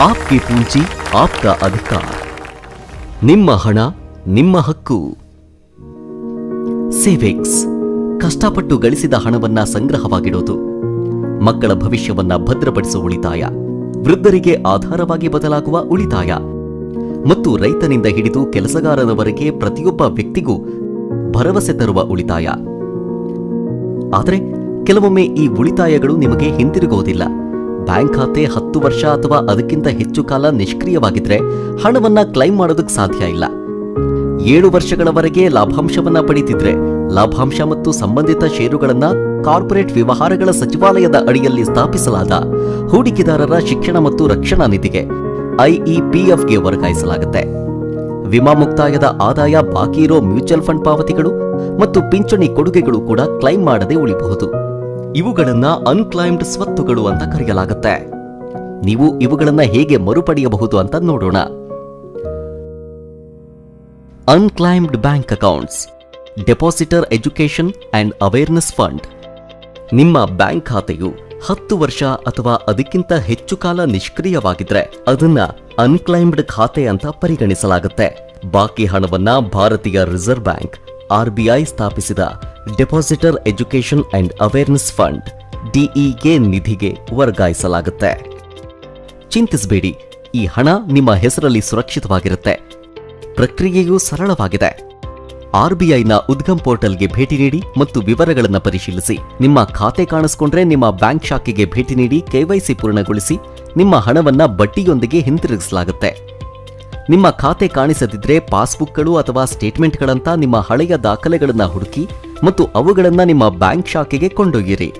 ಆಪ್ಗೆ ಪೂಂಜಿ ಆಪ್ಕ ಅಧಿಕಾರ. ನಿಮ್ಮ ಹಣ, ನಿಮ್ಮ ಹಕ್ಕು. ಸೇವೆಕ್ಸ್, ಕಷ್ಟಪಟ್ಟು ಗಳಿಸಿದ ಹಣವನ್ನ ಸಂಗ್ರಹವಾಗಿಡೋದು. ಮಕ್ಕಳ ಭವಿಷ್ಯವನ್ನ ಭದ್ರಪಡಿಸುವ ಉಳಿತಾಯ. ವೃದ್ಧರಿಗೆ ಆಧಾರವಾಗಿ ಬದಲಾಗುವ ಉಳಿತಾಯ. ಮತ್ತು ರೈತನಿಂದ ಹಿಡಿದು ಕೆಲಸಗಾರನವರೆಗೆ ಪ್ರತಿಯೊಬ್ಬ ವ್ಯಕ್ತಿಗೂ ಭರವಸೆ ತರುವ ಉಳಿತಾಯ. ಆದರೆ, ಕೆಲವೊಮ್ಮೆ ಈ ಉಳಿತಾಯಗಳು ನಿಮಗೆ ಹಿಂತಿರುಗುವುದಿಲ್ಲ. ಬ್ಯಾಂಕ್ ಖಾತೆ ಹತ್ತು ವರ್ಷ ಅಥವಾ ಅದಕ್ಕಿಂತ ಹೆಚ್ಚು ಕಾಲ ನಿಷ್ಕ್ರಿಯವಾಗಿದ್ರೆ ಹಣವನ್ನ ಕ್ಲೈಮ್ ಮಾಡೋದಕ್ಕೆ ಸಾಧ್ಯ ಇಲ್ಲ. ಏಳು ವರ್ಷಗಳವರೆಗೆ ಲಾಭಾಂಶವನ್ನ ಪಡೀತಿದ್ರೆ ಲಾಭಾಂಶ ಮತ್ತು ಸಂಬಂಧಿತ ಷೇರುಗಳನ್ನ ಕಾರ್ಪೊರೇಟ್ ವ್ಯವಹಾರಗಳ ಸಚಿವಾಲಯದ ಅಡಿಯಲ್ಲಿ ಸ್ಥಾಪಿಸಲಾದ ಹೂಡಿಕೆದಾರರ ಶಿಕ್ಷಣ ಮತ್ತು ರಕ್ಷಣಾ ನಿಧಿಗೆ ಐಇಪಿಎಫ್ಗೆ ವರ್ಗಾಯಿಸಲಾಗುತ್ತೆ. ವಿಮಾ ಮುಕ್ತಾಯದ ಆದಾಯ ಬಾಕಿ ಇರೋ ಮ್ಯೂಚುವಲ್ ಫಂಡ್ ಪಾವತಿಗಳು ಮತ್ತು ಪಿಂಚಣಿ ಕೊಡುಗೆಗಳು ಕೂಡ ಕ್ಲೈಮ್ ಮಾಡದೆ ಉಳಿಬಹುದು. ಇವುಗಳನ್ನ ಅನ್ಕ್ಲೈಮ್ಡ್ ಸ್ವತ್ತುಗಳು ಅಂತ ಕರೆಯಲಾಗುತ್ತೆ. ನೀವು ಇವುಗಳನ್ನ ಹೇಗೆ ಮರುಪಡೆಯಬಹುದು ಅಂತ ನೋಡೋಣ. Unclaimed bank accounts depositor education and awareness fund ನಿಮ್ಮ ಬ್ಯಾಂಕ್ ಖಾತೆಯು ಹತ್ತು ವರ್ಷ ಅಥವಾ ಅದಕ್ಕಿಂತ ಹೆಚ್ಚು ಕಾಲ ನಿಷ್ಕ್ರಿಯವಾಗಿದ್ರೆ ಅದನ್ನ ಅನ್ಕ್ಲೈಮ್ಡ್ ಖಾತೆ ಅಂತ ಪರಿಗಣಿಸಲಾಗುತ್ತೆ. ಬಾಕಿ ಹಣವನ್ನ ಭಾರತೀಯ ರಿಸರ್ವ್ ಬ್ಯಾಂಕ್ ಆರ್ಬಿಐ ಸ್ಥಾಪಿಸಿದ depositor education and awareness fund DEA ನಿಧಿಗೆ ವರ್ಗಾಯಿಸಲಾಗುತ್ತೆ. ಚಿಂತಿಸಬೇಡಿ, ಈ ಹಣ ನಿಮ್ಮ ಹೆಸರಲ್ಲಿ ಸುರಕ್ಷಿತವಾಗಿರುತ್ತೆ. ಪ್ರಕ್ರಿಯೆಯು ಸರಳವಾಗಿದೆ. ಆರ್ಬಿಐನ ಉದ್ಗಮ್ ಪೋರ್ಟಲ್ಗೆ ಭೇಟಿ ನೀಡಿ ಮತ್ತು ವಿವರಗಳನ್ನು ಪರಿಶೀಲಿಸಿ. ನಿಮ್ಮ ಖಾತೆ ಕಾಣಿಸ್ಕೊಂಡ್ರೆ ನಿಮ್ಮ ಬ್ಯಾಂಕ್ ಶಾಖೆಗೆ ಭೇಟಿ ನೀಡಿ ಕೆವೈಸಿ ಪೂರ್ಣಗೊಳಿಸಿ ನಿಮ್ಮ ಹಣವನ್ನು ಬಡ್ಡಿಯೊಂದಿಗೆ ಹಿಂತಿರುಗಿಸಲಾಗುತ್ತೆ. ನಿಮ್ಮ ಖಾತೆ ಕಾಣಿಸದಿದ್ರೆ ಪಾಸ್ಬುಕ್ಗಳು ಅಥವಾ ಸ್ಟೇಟ್ಮೆಂಟ್ಗಳಂತ ನಿಮ್ಮ ಹಳೆಯ ದಾಖಲೆಗಳನ್ನು ಹುಡುಕಿ ಮತ್ತು ಅವುಗಳನ್ನ ನಿಮ್ಮ ಬ್ಯಾಂಕ್ ಶಾಖೆಗೆ ಕೊಂಡೊಯ್ಯಿರಿ.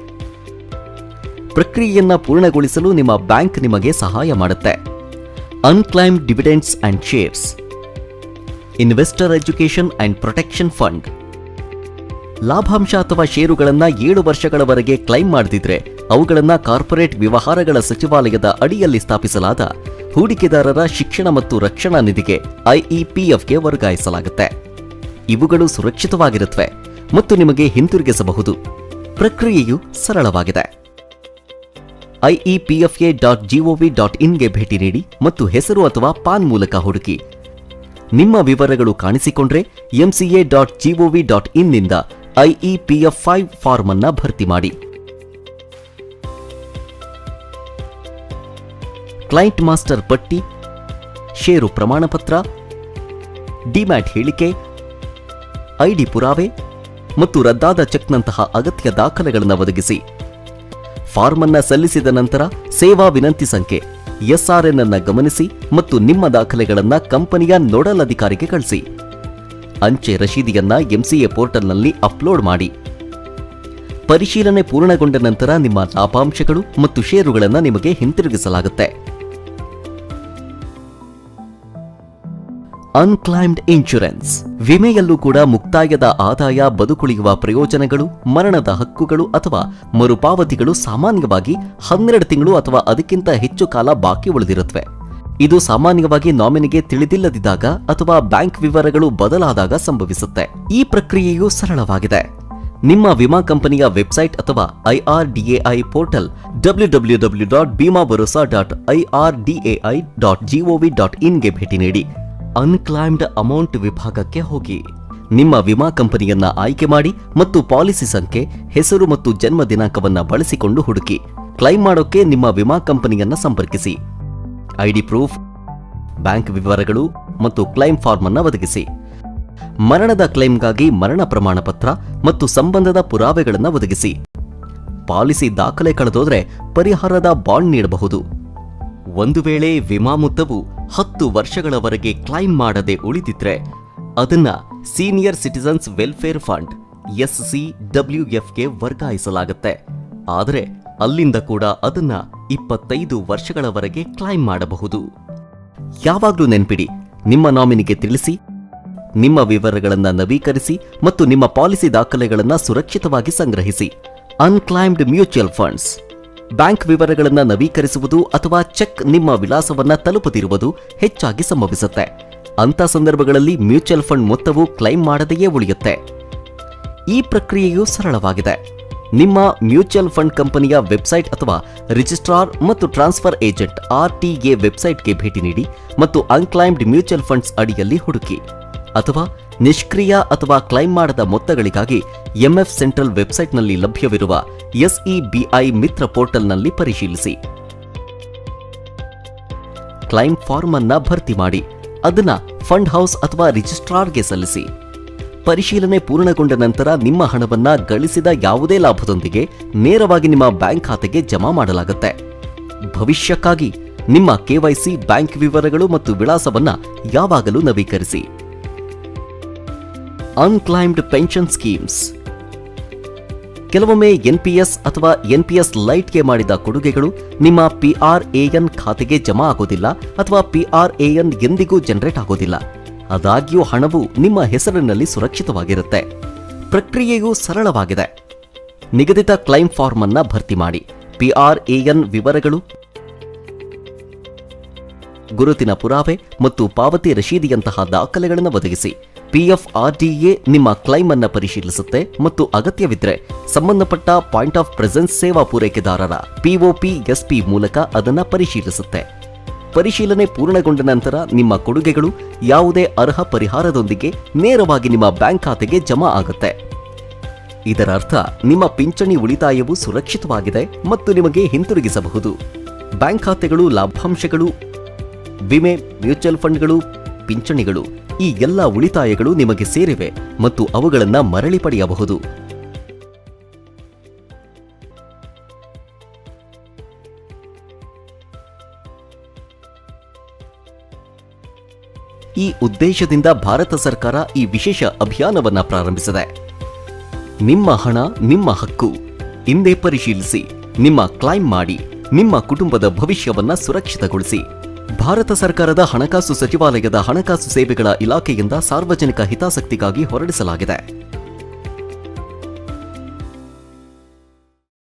ಪ್ರಕ್ರಿಯೆಯನ್ನ ಪೂರ್ಣಗೊಳಿಸಲು ನಿಮ್ಮ ಬ್ಯಾಂಕ್ ನಿಮಗೆ ಸಹಾಯ ಮಾಡುತ್ತೆ. Unclaim dividends and shares investor education and protection fund ಲಾಭಾಂಶ ಅಥವಾ ಷೇರುಗಳನ್ನ ಏಳು ವರ್ಷಗಳವರೆಗೆ ಕ್ಲೈಮ್ ಮಾಡದಿದ್ರೆ ಅವುಗಳನ್ನು ಕಾರ್ಪೊರೇಟ್ ವ್ಯವಹಾರಗಳ ಸಚಿವಾಲಯದ ಅಡಿಯಲ್ಲಿ ಸ್ಥಾಪಿಸಲಾದ ಹೂಡಿಕೆದಾರರ ಶಿಕ್ಷಣ ಮತ್ತು ರಕ್ಷಣಾ ನಿಧಿಗೆ ಐಇಪಿಎಫ್ಗೆ ವರ್ಗಾಯಿಸಲಾಗುತ್ತೆ. ಇವುಗಳು ಸುರಕ್ಷಿತವಾಗಿರುತ್ತವೆ ಮತ್ತು ನಿಮಗೆ ಹಿಂತಿರುಗಿಸಬಹುದು. ಪ್ರಕ್ರಿಯೆಯು ಸರಳವಾಗಿದೆ. ಐಇಪಿಎಫ್ಎ ಡಾಟ್ ಜಿಒವಿ ಡಾಟ್ ಇನ್ಗೆ ಭೇಟಿ ನೀಡಿ ಮತ್ತು ಹೆಸರು ಅಥವಾ ಪಾನ್ ಮೂಲಕ ಹುಡುಕಿ. ನಿಮ್ಮ ವಿವರಗಳು ಕಾಣಿಸಿಕೊಂಡ್ರೆ ಎಂಸಿಎ ಡಾಟ್ ಜಿಒವಿ ಡಾಟ್ ಇನ್ನಿಂದ ಐಇಪಿಎಫ್ ಫೈವ್ ಫಾರ್ಮ್ ಅನ್ನ ಭರ್ತಿ ಮಾಡಿ. ಕ್ಲೈಂಟ್ ಮಾಸ್ಟರ್ ಪಟ್ಟಿ, ಷೇರು ಪ್ರಮಾಣಪತ್ರ, ಡಿಮ್ಯಾಟ್ ಹೇಳಿಕೆ, ಐಡಿ ಪುರಾವೆ ಮತ್ತು ರದ್ದಾದ ಚೆಕ್ನಂತಹ ಅಗತ್ಯ ದಾಖಲೆಗಳನ್ನು ಒದಗಿಸಿ. ಫಾರ್ಮ್ ಅನ್ನು ಸಲ್ಲಿಸಿದ ನಂತರ ಸೇವಾ ವಿನಂತಿ ಸಂಖ್ಯೆ, ಎಸ್ಆರ್ಎನ್ ಅನ್ನು ಗಮನಿಸಿ ಮತ್ತು ನಿಮ್ಮ ದಾಖಲೆಗಳನ್ನು ಕಂಪನಿಯ ನೋಡಲ್ ಅಧಿಕಾರಿಗೆ ಕಳಿಸಿ. ಅಂಚೆ ರಶೀದಿಯನ್ನ ಎಂಸಿಎ ಪೋರ್ಟಲ್ನಲ್ಲಿ ಅಪ್ಲೋಡ್ ಮಾಡಿ. ಪರಿಶೀಲನೆ ಪೂರ್ಣಗೊಂಡ ನಂತರ ನಿಮ್ಮ ಲಾಭಾಂಶಗಳು ಮತ್ತು ಷೇರುಗಳನ್ನು ನಿಮಗೆ ಹಿಂತಿರುಗಿಸಲಾಗುತ್ತೆ. ಅನ್ಕ್ಲೈಮ್ಡ್ ಇನ್ಶೂರೆನ್ಸ್ ವಿಮೆಯಲ್ಲೂ ಕೂಡ ಮುಕ್ತಾಯದ ಆದಾಯ ಬದುಕುಳಿಯುವ ಪ್ರಯೋಜನಗಳು, ಮರಣದ ಹಕ್ಕುಗಳು ಅಥವಾ ಮರುಪಾವತಿಗಳು ಸಾಮಾನ್ಯವಾಗಿ ಹನ್ನೆರಡು ತಿಂಗಳು ಅಥವಾ ಅದಕ್ಕಿಂತ ಹೆಚ್ಚು ಕಾಲ ಬಾಕಿ ಉಳಿದಿರುತ್ತವೆ. ಇದು ಸಾಮಾನ್ಯವಾಗಿ ನಾಮಿನಿಗೆ ತಿಳಿದಿಲ್ಲದಿದ್ದಾಗ ಅಥವಾ ಬ್ಯಾಂಕ್ ವಿವರಗಳು ಬದಲಾದಾಗ ಸಂಭವಿಸುತ್ತೆ. ಈ ಪ್ರಕ್ರಿಯೆಯು ಸರಳವಾಗಿದೆ. ನಿಮ್ಮ ವಿಮಾ ಕಂಪನಿಯ ವೆಬ್ಸೈಟ್ ಅಥವಾ IRDAI portal W W W dot Bima Bharosa dot IRDAI dot gov dot ಇನ್ಗೆ ಭೇಟಿ ನೀಡಿ. ಅನ್ಕ್ಲೈಮ್ಡ್ ಅಮೌಂಟ್ ವಿಭಾಗಕ್ಕೆ ಹೋಗಿ. ನಿಮ್ಮ ವಿಮಾ ಕಂಪನಿಯನ್ನ ಆಯ್ಕೆ ಮಾಡಿ ಮತ್ತು ಪಾಲಿಸಿ ಸಂಖ್ಯೆ, ಹೆಸರು ಮತ್ತು ಜನ್ಮ ದಿನಾಂಕವನ್ನು ಬಳಸಿಕೊಂಡು ಹುಡುಕಿ. ಕ್ಲೈಮ್ ಮಾಡೋಕೆ ನಿಮ್ಮ ವಿಮಾ ಕಂಪನಿಯನ್ನ ಸಂಪರ್ಕಿಸಿ. ಐಡಿ ಪ್ರೂಫ್ ಬ್ಯಾಂಕ್ ವಿವರಗಳು ಮತ್ತು ಕ್ಲೈಮ್ ಫಾರ್ಮ್ ಅನ್ನ ಒದಗಿಸಿ. ಮರಣದ ಕ್ಲೈಮ್ಗಾಗಿ ಮರಣ ಪ್ರಮಾಣ ಪತ್ರ ಮತ್ತು ಸಂಬಂಧದ ಪುರಾವೆಗಳನ್ನು ಒದಗಿಸಿ. ಪಾಲಿಸಿ ದಾಖಲೆ ಕಳೆದೋದ್ರೆ ಪರಿಹಾರದ ಬಾಂಡ್ ನೀಡಬಹುದು. ಒಂದು ವೇಳೆ ವಿಮಾ ಮೊತ್ತವು ಹತ್ತು ವರ್ಷಗಳವರೆಗೆ ಕ್ಲೈಮ್ ಮಾಡದೆ ಉಳಿದಿದ್ರೆ ಅದನ್ನ senior citizens welfare fund, S C W ಡಬ್ಲ್ಯೂಎಫ್ಗೆ ವರ್ಗಾಯಿಸಲಾಗುತ್ತೆ. ಆದರೆ ಅಲ್ಲಿಂದ ಕೂಡ ಅದನ್ನ ಇಪ್ಪತ್ತೈದು ವರ್ಷಗಳವರೆಗೆ ಕ್ಲೈಮ್ ಮಾಡಬಹುದು. ಯಾವಾಗಲೂ ನೆನ್ಪಿಡಿ, ನಿಮ್ಮ ನಾಮಿನಿಗೆ ತಿಳಿಸಿ, ನಿಮ್ಮ ವಿವರಗಳನ್ನು ನವೀಕರಿಸಿ ಮತ್ತು ನಿಮ್ಮ ಪಾಲಿಸಿ ದಾಖಲೆಗಳನ್ನು ಸುರಕ್ಷಿತವಾಗಿ ಸಂಗ್ರಹಿಸಿ. ಅನ್ಕ್ಲೈಮ್ಡ್ ಮ್ಯೂಚುವಲ್ ಫಂಡ್ಸ್ ಬ್ಯಾಂಕ್ ವಿವರಗಳನ್ನು ನವೀಕರಿಸುವುದು ಅಥವಾ ಚೆಕ್ ನಿಮ್ಮ ವಿಳಾಸವನ್ನು ತಲುಪದಿರುವುದು ಹೆಚ್ಚಾಗಿ ಸಂಭವಿಸುತ್ತೆ. ಅಂತ ಸಂದರ್ಭಗಳಲ್ಲಿ ಮ್ಯೂಚುವಲ್ ಫಂಡ್ ಮೊತ್ತವು ಕ್ಲೈಮ್ ಮಾಡದೆಯೇ ಉಳಿಯುತ್ತೆ. ಈ ಪ್ರಕ್ರಿಯೆಯು ಸರಳವಾಗಿದೆ. ನಿಮ್ಮ ಮ್ಯೂಚುವಲ್ ಫಂಡ್ ಕಂಪನಿಯ ವೆಬ್ಸೈಟ್ ಅಥವಾ ರಿಜಿಸ್ಟ್ರಾರ್ ಮತ್ತು ಟ್ರಾನ್ಸ್ಫರ್ ಏಜೆಂಟ್ ಆರ್ಟಿಎ ವೆಬ್ಸೈಟ್ಗೆ ಭೇಟಿ ನೀಡಿ ಮತ್ತು ಅನ್ಕ್ಲೈಮ್ಡ್ ಮ್ಯೂಚುವಲ್ ಫಂಡ್ಸ್ ಅಡಿಯಲ್ಲಿ ಹುಡುಕಿ. ಅಥವಾ ನಿಷ್ಕ್ರಿಯ ಅಥವಾ ಕ್ಲೈಮ್ ಮಾಡದ ಮೊತ್ತಗಳಿಗಾಗಿ ಎಂಎಫ್ ಸೆಂಟ್ರಲ್ ವೆಬ್ಸೈಟ್ನಲ್ಲಿ ಲಭ್ಯವಿರುವ ಎಸ್ಇಬಿಐ ಮಿತ್ರ ಪೋರ್ಟಲ್ನಲ್ಲಿ ಪರಿಶೀಲಿಸಿ. ಕ್ಲೈಮ್ ಫಾರ್ಮ್ ಅನ್ನ ಭರ್ತಿ ಮಾಡಿ, ಅದನ್ನ ಫಂಡ್ ಹೌಸ್ ಅಥವಾ ರಿಜಿಸ್ಟ್ರಾರ್ಗೆ ಸಲ್ಲಿಸಿ. ಪರಿಶೀಲನೆ ಪೂರ್ಣಗೊಂಡ ನಂತರ ನಿಮ್ಮ ಹಣವನ್ನ ಗಳಿಸಿದ ಯಾವುದೇ ಲಾಭದೊಂದಿಗೆ ನೇರವಾಗಿ ನಿಮ್ಮ ಬ್ಯಾಂಕ್ ಖಾತೆಗೆ ಜಮಾ ಮಾಡಲಾಗುತ್ತೆ. ಭವಿಷ್ಯಕ್ಕಾಗಿ ನಿಮ್ಮ ಕೆವೈಸಿ ಬ್ಯಾಂಕ್ ವಿವರಗಳು ಮತ್ತು ವಿಳಾಸವನ್ನ ಯಾವಾಗಲೂ ನವೀಕರಿಸಿ. ಅನ್ಕ್ಲೈಮ್ಡ್ ಪೆನ್ಷನ್ ಸ್ಕೀಮ್ಸ್ ಕೆಲವೊಮ್ಮೆ ಎನ್ಪಿಎಸ್ ಅಥವಾ ಎನ್ಪಿಎಸ್ ಲೈಟ್ಗೆ ಮಾಡಿದ ಕೊಡುಗೆಗಳು ನಿಮ್ಮ ಪಿಆರ್ಎಎನ್ ಖಾತೆಗೆ ಜಮಾ ಆಗೋದಿಲ್ಲ ಅಥವಾ ಪಿಆರ್ಎಎನ್ ಎಂದಿಗೂ ಜನರೇಟ್ ಆಗೋದಿಲ್ಲ. ಆದಾಗ್ಯೂ ಹಣವು ನಿಮ್ಮ ಹೆಸರಿನಲ್ಲಿ ಸುರಕ್ಷಿತವಾಗಿರುತ್ತೆ. ಪ್ರಕ್ರಿಯೆಯು ಸರಳವಾಗಿದೆ. ನಿಗದಿತ ಕ್ಲೈಮ್ ಫಾರ್ಮ್ ಅನ್ನ ಭರ್ತಿ ಮಾಡಿ. ಪಿಆರ್ಎಎನ್ ವಿವರಗಳು ಗುರುತಿನ ಪುರಾವೆ ಮತ್ತು ಪಾವತಿ ರಶೀದಿಯಂತಹ ದಾಖಲೆಗಳನ್ನು ಒದಗಿಸಿ. ಪಿಎಫ್ಆರ್ಡಿಎ ನಿಮ್ಮ ಕ್ಲೈಮ್ ಅನ್ನು ಪರಿಶೀಲಿಸುತ್ತೆ ಮತ್ತು ಅಗತ್ಯವಿದ್ರೆ ಸಂಬಂಧಪಟ್ಟ ಪಾಯಿಂಟ್ ಆಫ್ ಪ್ರೆಸೆನ್ಸ್ ಸೇವಾ ಪೂರೈಕೆದಾರರ ಪಿಒಪಿ ಎಸ್ಪಿ ಮೂಲಕ ಅದನ್ನು ಪರಿಶೀಲಿಸುತ್ತೆ. ಪರಿಶೀಲನೆ ಪೂರ್ಣಗೊಂಡ ನಂತರ ನಿಮ್ಮ ಕೊಡುಗೆಗಳು ಯಾವುದೇ ಅರ್ಹ ಪರಿಹಾರದೊಂದಿಗೆ ನೇರವಾಗಿ ನಿಮ್ಮ ಬ್ಯಾಂಕ್ ಖಾತೆಗೆ ಜಮಾ ಆಗುತ್ತೆ. ಇದರ ಅರ್ಥ ನಿಮ್ಮ ಪಿಂಚಣಿ ಉಳಿತಾಯವು ಸುರಕ್ಷಿತವಾಗಿದೆ ಮತ್ತು ನಿಮಗೆ ಹಿಂತಿರುಗಿಸಬಹುದು. ಬ್ಯಾಂಕ್ ಖಾತೆಗಳು, ಲಾಭಾಂಶಗಳು, ವಿಮೆ, ಮ್ಯೂಚುವಲ್ ಫಂಡ್ಗಳು, ಪಿಂಚಣಿಗಳು ಈ ಎಲ್ಲ ಉಳಿತಾಯಗಳು ನಿಮಗೆ ಸೇರಿವೆ ಮತ್ತು ಅವುಗಳನ್ನು ಮರಳಿ ಪಡೆಯಬಹುದು. ಈ ಉದ್ದೇಶದಿಂದ ಭಾರತ ಸರ್ಕಾರ ಈ ವಿಶೇಷ ಅಭಿಯಾನವನ್ನ ಪ್ರಾರಂಭಿಸಿದೆ. ನಿಮ್ಮ ಹಣ, ನಿಮ್ಮ ಹಕ್ಕು ಹಿಂದೆ ಪರಿಶೀಲಿಸಿ, ನಿಮ್ಮ ಕ್ಲೈಮ್ ಮಾಡಿ, ನಿಮ್ಮ ಕುಟುಂಬದ ಭವಿಷ್ಯವನ್ನ ಸುರಕ್ಷಿತಗೊಳಿಸಿ. ಭಾರತ ಸರ್ಕಾರದ ಹಣಕಾಸು ಸಚಿವಾಲಯದ ಹಣಕಾಸು ಸೇವೆಗಳ ಇಲಾಖೆಯಿಂದ ಸಾರ್ವಜನಿಕ ಹಿತಾಸಕ್ತಿಗಾಗಿ ಹೊರಡಿಸಲಾಗಿದೆ.